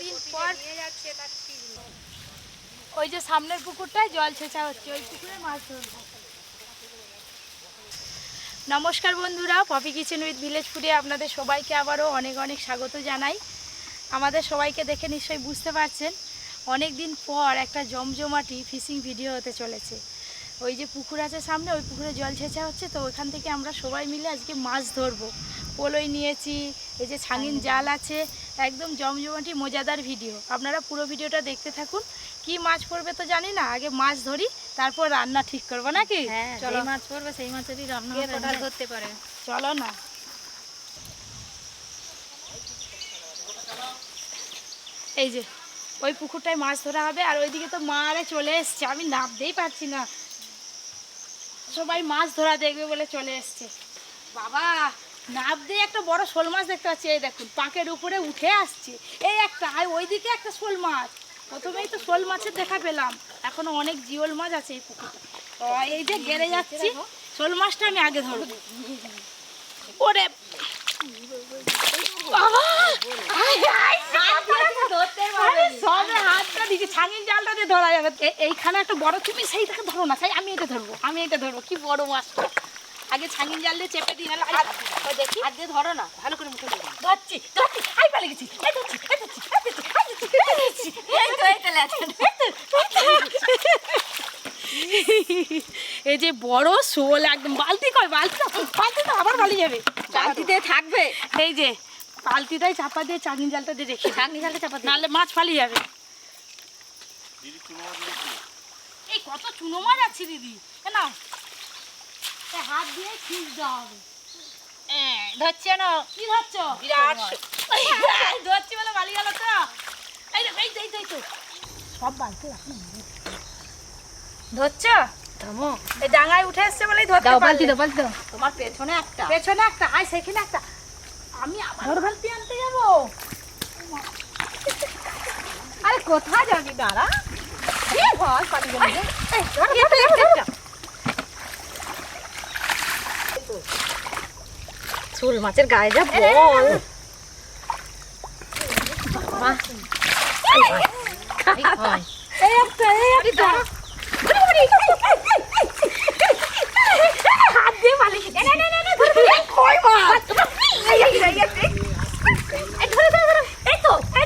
দিন পর ওই যে সামনের পুকুরটায় জল ছেঁচা হচ্ছে ওই পুকুরে মাছ ধরবো নমস্কার বন্ধুরা পপি কিচেন উইথ ভিলেজ ফুডে আপনাদের সবাইকে আবারও অনেক অনেক স্বাগত জানাই। আমাদের সবাইকে দেখে নিশ্চয়ই বুঝতে পারছেন অনেক দিন পর একটা জমজমাটি ফিশিং ভিডিও হতে চলেছে। ওই যে পুকুর আছে সামনে ওই পুকুরে জল ছেঁচা হচ্ছে তো ওইখান থেকে আমরা সবাই মিলে আজকে মাছ ধরবো। পোলই নিয়েছি এই যে ছাঙিন জাল আছে একদম জমজমাটি মজাদার ভিডিও আপনারা পুরো ভিডিওটা দেখতে থাকুন। কি মাছ পড়বে তো জানি না আগে মাছ ধরি তারপর রান্না ঠিক করব নাকি? হ্যাঁ চলো। মাছ পড়বে সেই মাছেরই রান্না পারে? চলো না। এই যে ওই পুকুরটায় মাছ ধরা হবে আর ওইদিকে তো মারে চলে এসছে। আমি নামতেই পারছি না। সবাই মাছ ধরা দেখবে বলে চলে এসছে। বাবা! নাপ দিয়ে একটা বড় শোল মাছ দেখতে পাচ্ছি, এই দেখুন, পাকের উপরে উঠে আসছে। এই একটা, আর ওইদিকে একটা শোল মাছ। প্রথমেই তো শোল মাছের দেখা পেলাম, এখনও অনেক জিওল মাছ আছে এই পুকুরে এই যে গেড়ে যাচ্ছি, শোল মাছটা আমি আগে ধরবো। ওরে এইখানে একটা বড় তুমি সেইটাকে ধরো না, তাই আমি এটা ধরবো, আমি এটা ধরবো, কি বড় মাছটা। আগে ছাঙিন জাল দিয়ে চেপে দিই নাহলে ওই দেখি। হাত দিয়ে ধরো না ভালো করে মুখে দেবো ধরছি ধরছি আই পালে গেছি। এই ধরছি এই ধরছি এই ধরছি এই ধরছি এই ধরছি এই তো এই তো এই যে বড় শোল একদম বালতি কয় বালতি না, বালতি তো আবার বালি যাবে। বালতিতে থাকবে। এই যে বালতিটাই চাপা দিয়ে চাগিন জালটা দিয়ে রেখে। ছাগনি জালটা চাপা দিয়ে নাহলে মাছ পালিয়ে যাবে। এই কত চুনো মাছ আছে দিদি। এ হাত দিয়ে খিস দেওয়া হবে। ধরছে না কি ধরছ? বিরাট ধরছি বলে বালি গেল তো। এই এই তো, এই এই সব বালতি ধরছ? থামো এই ডাঙায় উঠে এসছে বলেই ধরতে দাও। বালতি দাও বালতি দাও। তোমার পেছনে একটা। পেছনে একটা আয় সেখানে একটা। আমি আবার বালতি আনতে যাব। আরে কোথায় যাবি? দাঁড়া। কি ভয় পানি জমে এই, ধরো, ধরো, ধরো, ধরো। শোল মাছের গায়ে যা বল বাহ এই একটা এই একটা হাত দিয়ে বালি না না না না ধরো এই কই মাছ এই এই এই এই এই ধরো ধরো ধরো এই তো এই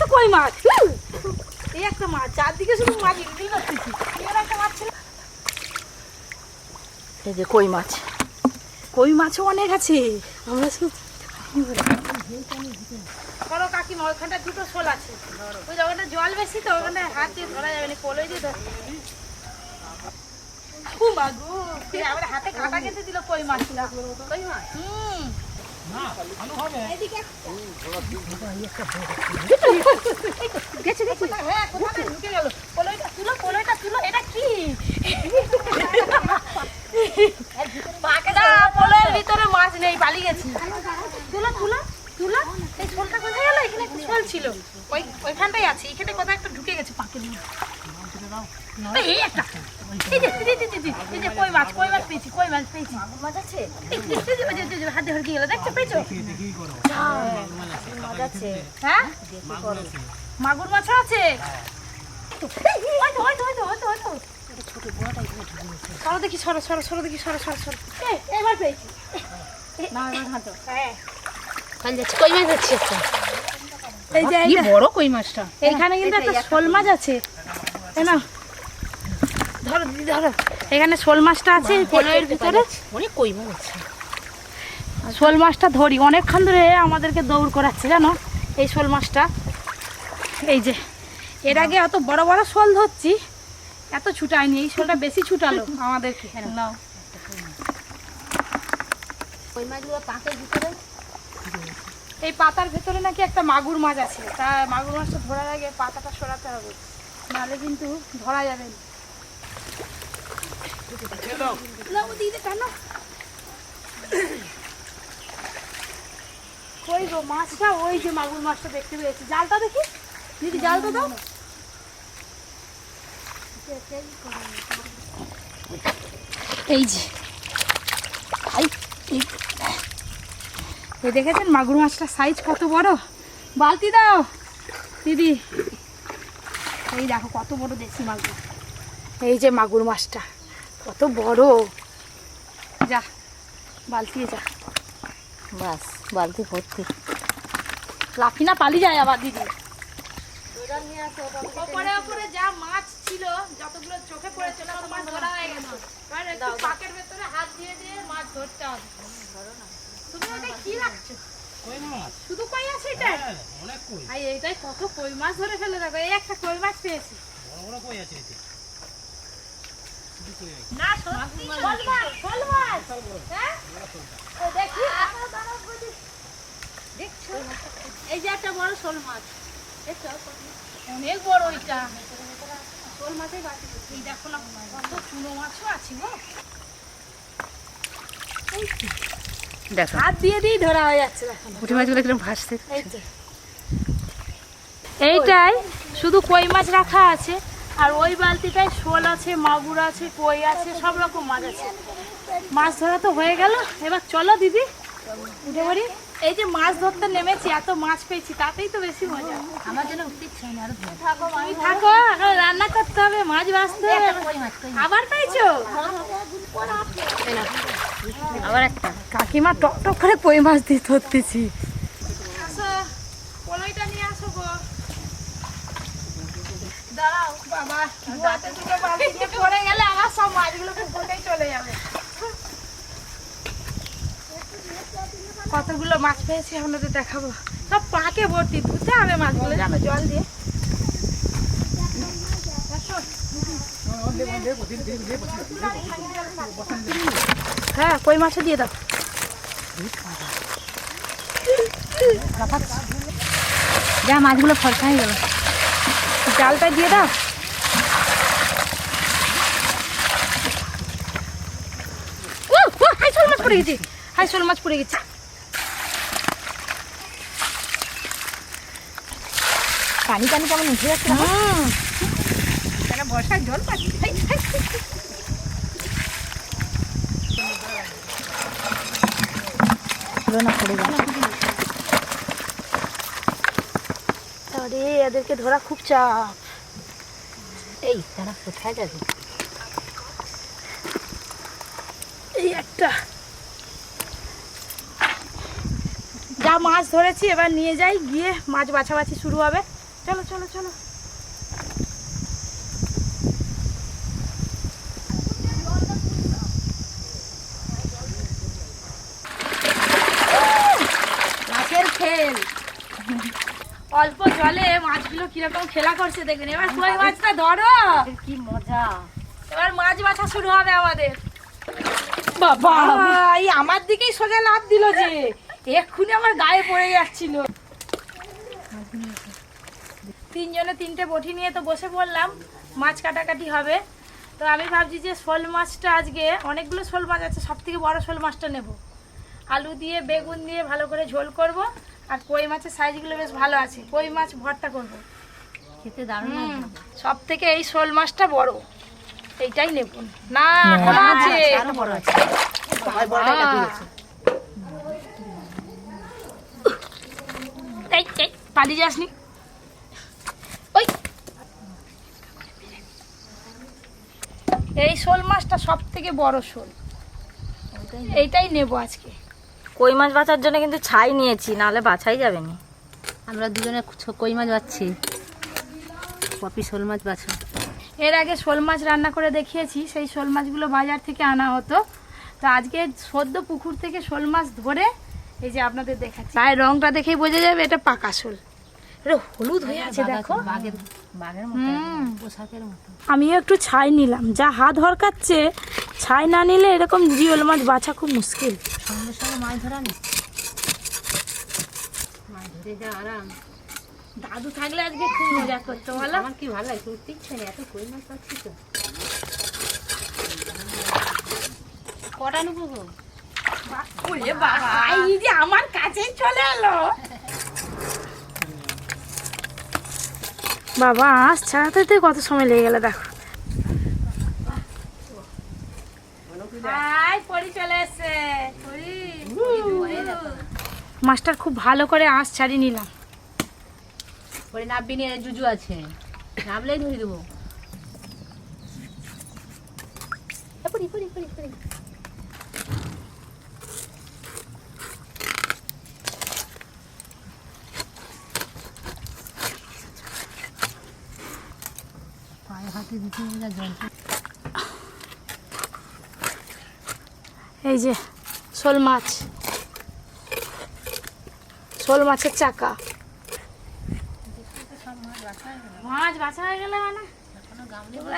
তো কই মাছ এই একটা মাছ চারদিকে শুধু যে কই মাছ কই মাছও অনেক আছে আমরা শুধু ধরো কাকিমা ওইখানটা দুটো শোল আছে। ওই ওখানে জল বেশি তো ওখানে হাত দিয়ে ধরা যাবে না কলই দিয়ে ধর আমার হাতে কাটা গেছে দিল কই মাছ কই মাছ হুম। গেছে গেছে। হ্যাঁ কোথায়? ঢুকে গেল। কলইটা তুলো কলইটা তুলো এটা কি? ভিতরে মাছ নেই পালিয়ে গেছি। তুলো তুলো তুলো। এই শোলটা কোথায় গেল? এখানে একটা শোল ছিল। ওই ওইখানটাই আছে। এখানে কোথায় একটা ঢুকে গেছে পাকের মধ্যে। এই একটা। এই যে এই এই কই মাছ কই মাছ পেয়েছি কই মাছ পেয়েছি। মাছ আছে? হাতে হড়কে গেল? দেখছ পেয়েছ? হ্যাঁ মাগুর মাছ আছে। ওই তো, ওই তো, ওই তো, ওই তো। সরো দেখি সরো সরো সরো দেখি সরো সরো সরো। এবার পেয়েছি। না এবার হাঁটো হ্যাঁ। যাচ্ছে কই মাছ যাচ্ছে একটা? এই যে কি বড় কই মাছটা? এইখানে কিন্তু একটা শোল মাছ আছে। তাই না। ধরো দিদি ধরো। এখানে শোল মাছটা আছে এই ভিতরে। অনেক কই মাছ আছে। শোল মাছটা ধরি। অনেকক্ষণ ধরে আমাদেরকে দৌড় করাচ্ছে জানো? এই শোল মাছটা। এই যে এর আগে অত বড় বড় শোল ধরছি। এত ছুটায়নি এই শোলটা বেশি ছুটালো আমাদেরকে। নাও। কই মাছগুলো পাকের ভিতরে? এই পাতার ভেতরে নাকি একটা মাগুর মাছ আছে। তা মাগুর মাছটা ধরার আগে পাতাটা সরাতে হবে নাহলে কিন্তু ধরা যাবে না। না, দিদি কেন কই গো মাছটা ওই যে মাগুর মাছটা দেখতে পেয়েছি। জালটা দেখি? দিদি জালটা দাও। এই যে। এই- দেখেছেন মাগুর মাছটার সাইজ কত বড়? বালতি দাও দিদি। এই দেখো কত বড় দেশি মাগুর। এই যে মাগুর মাছটা কত বড়। যা বালতি যা। বাস বালতি ভর্তি। লাফি না পালি যায় আবার দিদি। ওপরে ওপরে যা মাছ ছিল যতগুলো চোখে পড়েছিল সব মাছ ধরা হয়ে গেল এবার একটু পাকের ভেতরে হাত দিয়ে দিয়ে মাছ ধরতে হবে তুমি ওটা কি রাখছো কই মাছ? শুধু কই আছে এটা হ্যাঁ, অনেক কই। আর এইটাই কত কই মাছ ধরে ফেলে দেখো এই একটা কই মাছ পেয়েছি। বড় বড় কই আছে এতে? শুধু কই আছে? না সত্যি শোল মাছ। শোল মাছ। হ্যাঁ? ও দেখি। দেখছ? এই যে একটা বড় শোল মাছ। দেখছ? অনেক বড় ওইটা শোল মাছের বাটি এই দেখো না কত চুনো মাছও আছে গো। দেখো। হাত দিয়ে দিয়ে ধরা হয়ে যাচ্ছে দেখো। পুঁটি মাছগুলো কীরকম ভাসছে। এইটাই শুধু কই মাছ রাখা আছে আর ওই বালতিটায় শোল আছে মাগুর আছে কই আছে সব রকম মাছ আছে। মাছ ধরা তো হয়ে গেল এবার চলো দিদি উঠে পড়ি। এই যে মাছ ধরতে নেমেছি এত মাছ পেয়েছি তাতেই তো বেশি মজা। আমার জন্য উঠতে ইচ্ছা ধরে। তুমি থাকো এখন রান্না করতে হবে মাছ ভাজতে হবে। আবার পেয়েছ আবার একটা। কাকিমা টক টক করে কই মাছ দিয়ে ধরতেছি। কতগুলো মাছ পেয়েছি আপনাদের দেখাবো। সব পাকে ভর্তি ধুতে হবে মাছগুলো। জানো জল দিয়ে। হ্যাঁ কই মাছও দিয়ে দাও। যা মাছগুলো ফরসা হয়ে গেল জালটা দিয়ে দাও। ও, ও, হাই শোল মাছ পড়ে গেছে হাই শোল মাছ পড়ে গেছে। পানি টানি কেমন উঠে যাচ্ছে বর্ষার জল পাচ্ছি। না পড়ে গেল আরে, এদেরকে ধরা খুব চাপ। এই, তারা কোথায় যাবে? এই একটা। যা মাছ ধরেছি, এবার নিয়ে যাই, গিয়ে মাছ বাছাবাছি শুরু হবে। চলো চলো চলো মাছের খেল অল্প জলে মাছগুলো কীরকম খেলা করছে দেখবেন এবার কই মাছটা ধরো। কি মজা। এবার মাছ বাছা শুরু হবে আমাদের। বাবা এই আমার দিকেই সোজা লাভ দিল যে। এক্ষুনি আমার গায়ে পড়ে যাচ্ছিল। তিনজনে তিনটে বটি নিয়ে তো বসে পড়লাম। মাছ কাটাকাটি হবে। তো আমি ভাবছি যে শোল মাছটা আজকে অনেকগুলো শোল মাছ আছে সব থেকে বড় শোল মাছটা নেব। আলু দিয়ে বেগুন দিয়ে ভালো করে ঝোল করব। আর কই মাছের সাইজগুলো বেশ ভালো আছে। কই মাছ ভর্তা করব? খেতে দারুণ লাগবে। সব থেকে এই শোল মাছটা বড়। এইটাই নেব। না এখনও আছে। আরও বড় আছে। পালিয়ে যাসনি। ওই। এই শোল মাছটা সব থেকে বড় শোল। এইটাই নেব আজকে। কই মাছ বাছার জন্য কিন্তু ছাই নিয়েছি নাহলে বাছাই যাবে না আমরা দুজনে কই মাছ বাচ্ছি? পপি শোল মাছ বাছো। এর আগে শোল মাছ রান্না করে দেখিয়েছি সেই শোল মাছগুলো বাজার থেকে আনা হতো। তো আজকে সদ্য পুকুর থেকে শোল মাছ ধরে এই যে আপনাদের দেখাচ্ছি। আর রংটা দেখেই বোঝা যাবে এটা পাকা শোল। এটা হলুদ হয়ে আছে দেখো। আমিও একটু ছাই নিলাম। যা হাত হরকাচ্ছে ছাই না নিলে এরকম জিওল মাছ বাছা খুব মুশকিল। সঙ্গে সঙ্গে মাছ ধরা নেই মাছ ধরে যা আরাম। দাদু থাকলে আজকে খুব মজা করতো বলো। আমার কি ভালো লাগে? উঠতে ইচ্ছে নেই এত কই মাছ পাচ্ছি তো? কটা নেব গো? বাবা এই যে আমার কাছেই চলে এলো। বাবা আঁশ ছাড়াতে কত সময় লেগে গেল দেখো। মাছটার খুব ভালো করে আঁশ ছাড়িয়ে নিলাম। পরে নাববি নিয়ে জুজু আছে। নামলেই ধরে দেবো। পড়ি পড়ি পড়ি পড়ি পায়ে হাতে দিতে যা জল এই যে শোল মাছ। শোল মাছের চাকা। মাছ বাছা হয়ে গেলে মানে?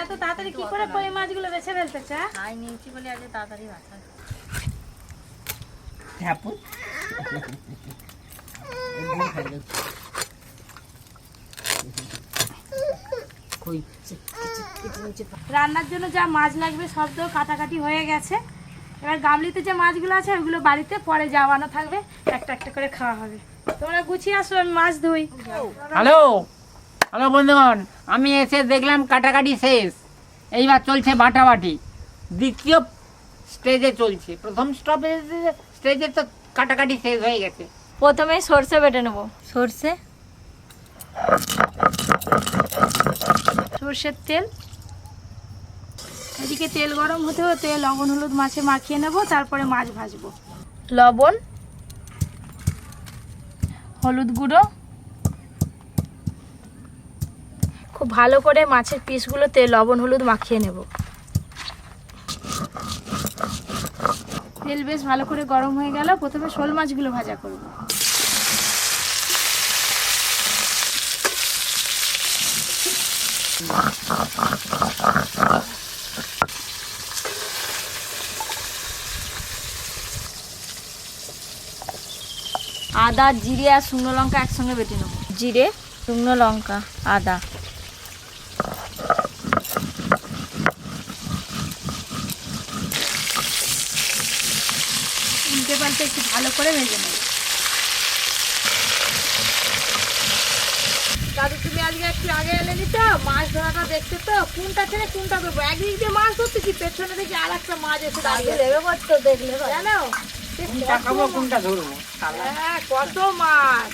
এত তাড়াতাড়ি কি করে কই মাছগুলো বেছে ফেলতে চা ছাই নিয়েছি বলে আজ তাড়াতাড়ি বাছা ধ্যাপুন কই রান্নার জন্য যা মাছ লাগবে সব তো কাটাকাটি হয়ে গেছে। এবার গামলিতে যে মাছগুলো আছে ওগুলো বাড়িতে পরে যাওয়ানো থাকবে একটা একটা করে খাওয়া হবে। তোমরা গুছিয়ে আসো আমি মাছ ধুই। হ্যালো হ্যালো বন্ধুগণ আমি এসে দেখলাম কাটাকাটি শেষ। এইবার চলছে বাটাবাটি। দ্বিতীয় স্টেজে চলছে। প্রথম স্টপেজ স্টেজে তো কাটাকাটি শেষ হয়ে গেছে। প্রথমে সর্ষে বেটে নেব। সর্ষে? সর্ষের তেল। এদিকে তেল গরম হতে হতে লবণ, হলুদ মাছে মাখিয়ে নেব, তারপরে মাছ ভাজবো। লবণ, হলুদ গুঁড়ো। খুব ভালো করে মাছের পিসগুলোতে লবণ, হলুদ মাখিয়ে নেব। তেল বেশ ভালো করে গরম হয়ে গেল। প্রথমে শোল মাছগুলো ভাজা করব। আদা জিরে আর শুকনো লঙ্কা একসঙ্গে বেটে নেব। জিরে শুকনো লঙ্কা আদা। উল্টে পাল্টে একটু ভালো করে ভেজে নেব দাদু তুমি আজকে একটু আগে এলে নি তো মাছ ধরাটা দেখতে তো কোনটা ছেড়ে কোনটা করব একদিক দিয়ে মাছ ধরতেছি পেছনে দেখি আর একটা মাছ এসে দাঁড়িয়ে। দেবে দেখলে জানো? কোনটা কত খাব কোনটা ধরবো? হ্যাঁ কত মাছ?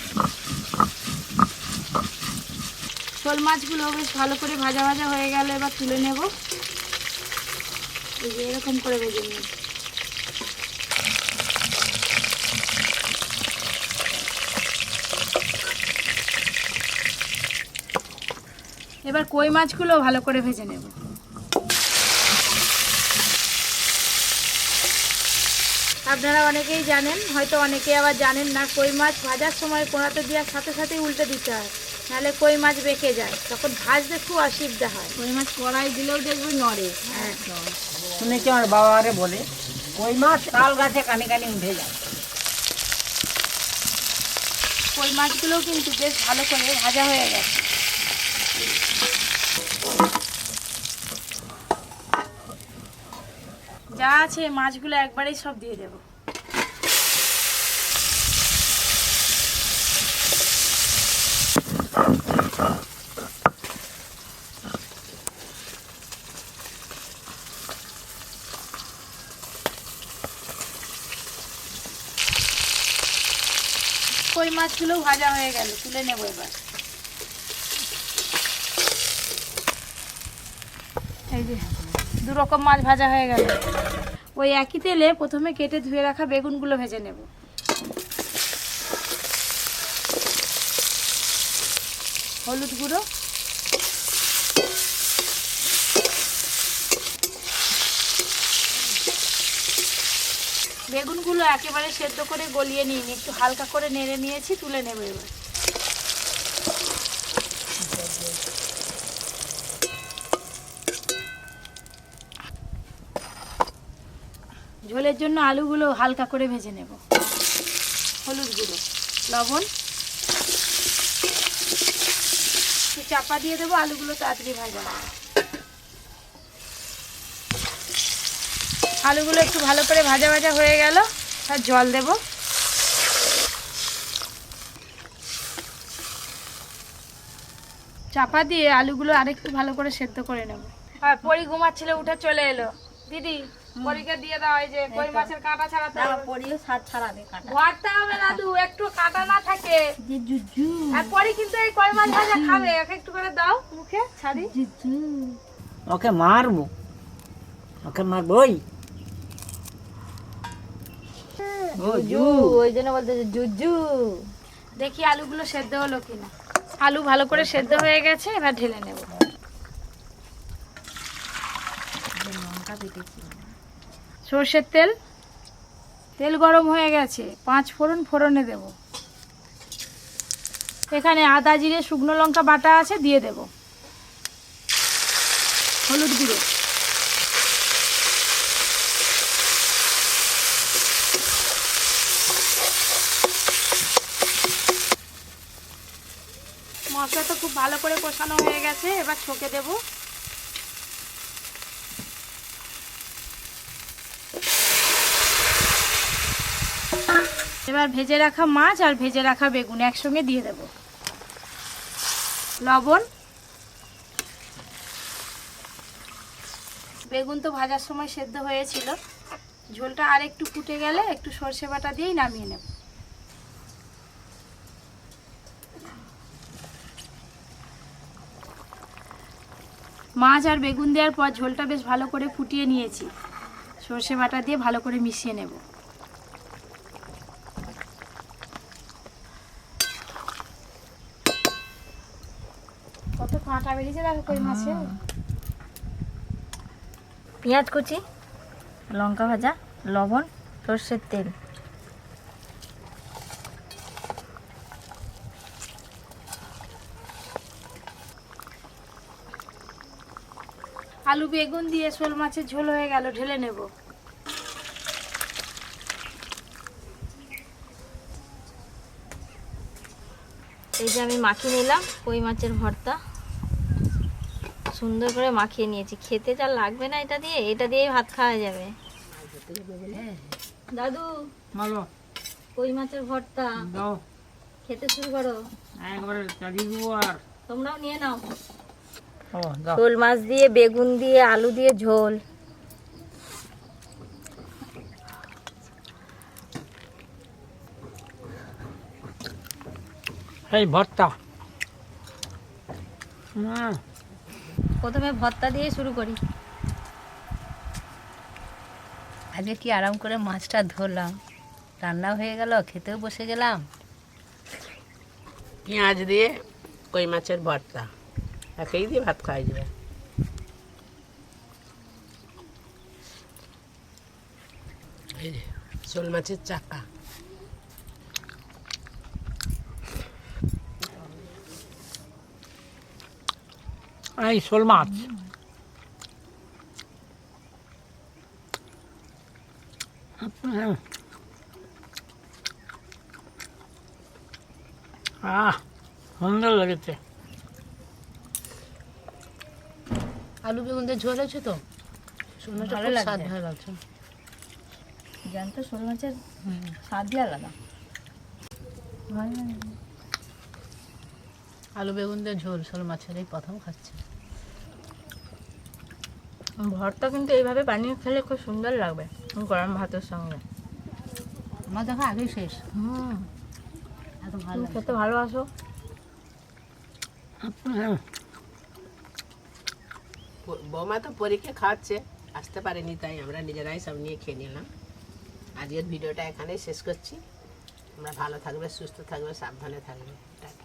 শোল মাছগুলো বেশ ভালো করে ভাজা ভাজা হয়ে গেল এবার তুলে নেব। এরকম করে ভেজে নিই। এবার কই মাছগুলো ভালো করে ভেজে নেব। আপনারা অনেকেই জানেন হয়তো অনেকে আবার জানেন না কই মাছ ভাজার সময় কোনাতে দেওয়ার সাথে সাথেই উল্টে দিতে হয়। নাহলে কই মাছ বেঁকে যায়। তখন ভাজতে খুব অসুবিধা হয়। কই মাছ কড়াই দিলেও দেখবি নড়ে। হ্যাঁ। শুনেছি আমার বাবা বাবারে বলে কই মাছ তাল গাছে কানে কানে উঠে যায়। কই মাছগুলোও কিন্তু বেশ ভালো করে ভাজা হয়ে গেছে। যা আছে মাছগুলো একবারেই সব দিয়ে দেবো। কই মাছগুলো ভাজা হয়ে গেল, তুলে নেব এবার। এই যে। দু রকম মাছ ভাজা হয়ে গেল। ওই একই তেলে প্রথমে কেটে ধুয়ে রাখা বেগুনগুলো ভেজে নেব। হলুদ গুঁড়ো। বেগুনগুলো একেবারে সেদ্ধ করে গলিয়ে নিয়ে একটু হালকা করে নেড়ে নিয়েছি তুলে নেব এবার। ঝোলের জন্য আলুগুলো হালকা করে ভেজে নেব। হলুদ গুঁড়ো, লবণ। চাপা দিয়ে দেবো, আলুগুলো তাড়াতাড়ি ভাজা হবে। আলুগুলো একটু ভালো করে ভাজা ভাজা হয়ে গেল, আর জল দেব। চাপা দিয়ে আলুগুলো আরেকটু ভালো করে সেদ্ধ করে নেব। আর পরি ঘুমাচ্ছিল, উঠে চলে এলো। দিদি পরীকে দিয়ে দাও এই যে কই মাছের কাঁটা ছাড়াতে দাঁড়া হবে পরিও সাত ছাড়াবে কাটা। ভরতে হবে দাদু একটু কাঁটা না থাকে। আর পরে কিন্তু এই কই মাছ ভাজা খাবে ওকে একটু করে দাও মুখে ছাড়ি। ওকে মারবো। ওকে মারবই জুজু ওই জন্য বলতেছে জুজু। দেখি আলুগুলো সেদ্ধ হলো কিনা। আলু ভালো করে সেদ্ধ হয়ে গেছে এবার ঢেলে নেব। সর্ষের তেল তেল গরম হয়ে গেছে, পাঁচ ফোড়ন ফোড়নে দেব। এখানে আদা জিরে, শুকনো লঙ্কা বাটা আছে, দিয়ে দেব। হলুদ গুঁড়ো। মশলা তো খুব ভালো করে কষানো হয়ে গেছে, এবার ছকে দেব। এবার ভেজে রাখা মাছ আর ভেজে রাখা বেগুন একসঙ্গে দিয়ে দেব। লবণ। বেগুন তো ভাজার সময় সেদ্ধ হয়েছিল। ঝোলটা আর একটু ফুটে গেলে একটু সর্ষে বাটা দিয়েই নামিয়ে নেব। মাছ আর বেগুন দেওয়ার পর ঝোলটা বেশ ভালো করে ফুটিয়ে নিয়েছি। সর্ষে বাটা দিয়ে ভালো করে মিশিয়ে নেব। কই মাছে। পেঁয়াজ কুচি লঙ্কা ভাজা লবণ সর্ষের তেল। আলু বেগুন দিয়ে শোল মাছের ঝোল হয়ে গেল ঢেলে নেব। এই যে আমি মাখিয়ে নিলাম কই মাছের ভর্তা। সুন্দর করে মাখিয়ে নিয়েছি। খেতে যা লাগবে না এটা দিয়ে এটা দিয়েই ভাত খাওয়া যাবে। দাদু বলো। কই মাছের ভর্তা? দাও। খেতে শুরু করো। একবারে চালিয়ে দেবো আর। তোমরাও নিয়ে নাও। শোল মাছ দিয়ে বেগুন দিয়ে আলু দিয়ে ঝোল। এই ভর্তা। হুম প্রথমে ভর্তা দিয়ে শুরু করি। আজকে কি আরাম করে মাছটা ধরলাম? রান্না হয়ে গেল, খেতেও বসে গেলাম। পেঁয়াজ দিয়ে কই মাছের ভর্তা। একেই দিয়ে ভাত খাওয়া যাবে। শোল মাছের চাকা। এই শোল মাছ। আহ সুন্দর লেগেছে। আলু বেগুন দিয়ে ঝোল আছে তো? শুকনোটা ভালো খুব লাগছে। স্বাদ ভালো লাগছে। জ্যান্ত শোল মাছের স্বাদই আলাদা। আলু বেগুন দিয়ে ঝোল শোল মাছের এই প্রথম খাচ্ছে। ভর্তা কিন্তু এইভাবে বানিয়ে খেলে খুব সুন্দর লাগবে গরম ভাতের সঙ্গে। আমার দেখা আগেই শেষ। হুম। এত ভালো খেতে ভালোবাসো? বৌমা তো পরীক্ষা খাওয়াচ্ছে আসতে পারেনি তাই আমরা নিজেরাই সব নিয়ে খেয়ে নিলাম। আজকের ভিডিওটা এখানেই শেষ করছি। আমরা ভালো থাকবে সুস্থ থাকবে সাবধানে থাকবে। টাটা।